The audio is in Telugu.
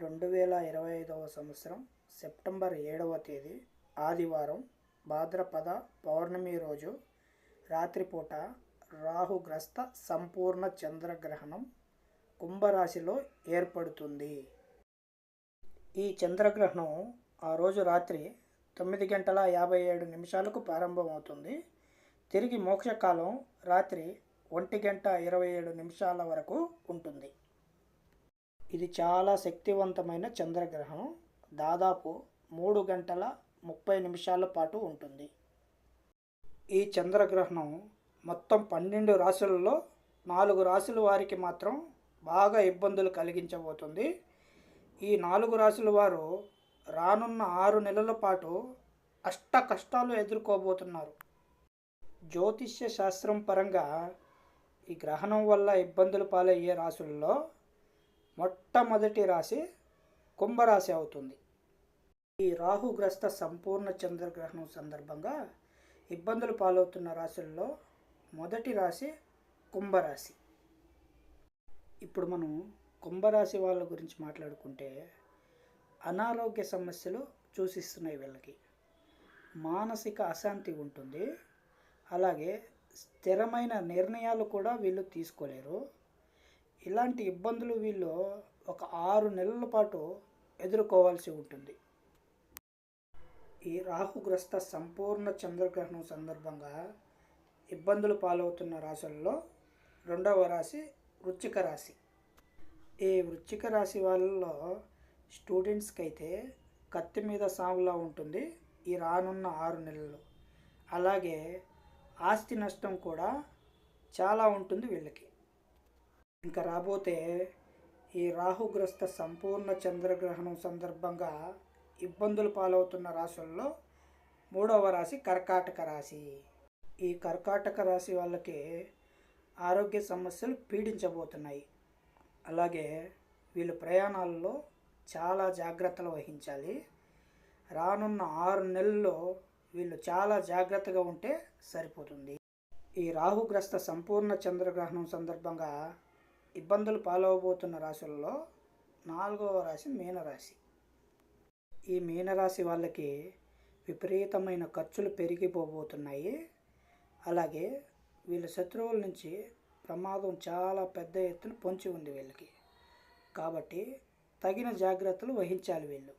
రెండు వేల ఇరవై ఐదవ సంవత్సరం సెప్టెంబర్ ఏడవ తేదీ ఆదివారం భాద్రపద పౌర్ణమి రోజు రాత్రిపూట రాహుగ్రస్త సంపూర్ణ చంద్రగ్రహణం కుంభరాశిలో ఏర్పడుతుంది. ఈ చంద్రగ్రహణం ఆ రోజు రాత్రి తొమ్మిది గంటల యాభై ఏడు నిమిషాలకు ప్రారంభమవుతుంది. తిరిగి మోక్షకాలం రాత్రి ఒంటి గంట ఇరవై ఏడు నిమిషాల వరకు ఉంటుంది. ఇది చాలా శక్తివంతమైన చంద్రగ్రహణం. దాదాపు మూడు గంటల ముప్పై నిమిషాల పాటు ఉంటుంది. ఈ చంద్రగ్రహణం మొత్తం పన్నెండు రాశులలో నాలుగు రాశుల వారికి మాత్రం బాగా ఇబ్బందులు కలిగించబోతుంది. ఈ నాలుగు రాశుల వారు రానున్న ఆరు నెలల పాటు అష్ట కష్టాలు ఎదుర్కోబోతున్నారు. జ్యోతిష్య శాస్త్రం పరంగా ఈ గ్రహణం వల్ల ఇబ్బందులు పాలయ్యే రాశుల్లో మొట్టమొదటి రాశి కుంభరాశి అవుతుంది. ఈ రాహుగ్రస్త సంపూర్ణ చంద్రగ్రహణం సందర్భంగా ఇబ్బందులు పాలవుతున్న రాశుల్లో మొదటి రాశి కుంభరాశి. ఇప్పుడు మనం కుంభరాశి వాళ్ళ గురించి మాట్లాడుకుంటే అనారోగ్య సమస్యలు చూసిస్తున్నాయి వీళ్ళకి. మానసిక అశాంతి ఉంటుంది. అలాగే స్థిరమైన నిర్ణయాలు కూడా వీళ్ళు తీసుకోలేరు. ఇలాంటి ఇబ్బందులు వీళ్ళు ఒక ఆరు నెలల పాటు ఎదుర్కోవాల్సి ఉంటుంది. ఈ రాహుగ్రస్త సంపూర్ణ చంద్రగ్రహణం సందర్భంగా ఇబ్బందులు పాలవుతున్న రాశులలో రెండవ రాశి వృచ్చిక రాశి. ఈ వృచ్చిక రాశి వాళ్ళలో స్టూడెంట్స్కి అయితే కత్తి మీద సాములా ఉంటుంది ఈ రానున్న ఆరు నెలలు అలాగే ఆస్తి నష్టం కూడా చాలా ఉంటుంది వీళ్ళకి. ఇంకా రాబోతే ఈ రాహుగ్రస్త సంపూర్ణ చంద్రగ్రహణం సందర్భంగా ఇబ్బందులు పాలవుతున్న రాశుల్లో మూడవ రాశి కర్కాటక రాశి. ఈ కర్కాటక రాశి వాళ్ళకి ఆరోగ్య సమస్యలు పీడించబోతున్నాయి. అలాగే వీళ్ళు ప్రయాణాల్లో చాలా జాగ్రత్తలు వహించాలి. రానున్న ఆరు నెలల్లో వీళ్ళు చాలా జాగ్రత్తగా ఉంటే సరిపోతుంది. ఈ రాహుగ్రస్త సంపూర్ణ చంద్రగ్రహణం సందర్భంగా ఇబ్బందులు పాలవబోతున్న రాశుల్లో నాలుగవ రాశి మీనరాశి. ఈ మీనరాశి వాళ్ళకి విపరీతమైన ఖర్చులు పెరిగిపోబోతున్నాయి. అలాగే వీళ్ళ శత్రువుల నుంచి ప్రమాదం చాలా పెద్ద ఎత్తున పొంచి ఉంది వీళ్ళకి. కాబట్టి తగిన జాగ్రత్తలు వహించాలి వీళ్ళు.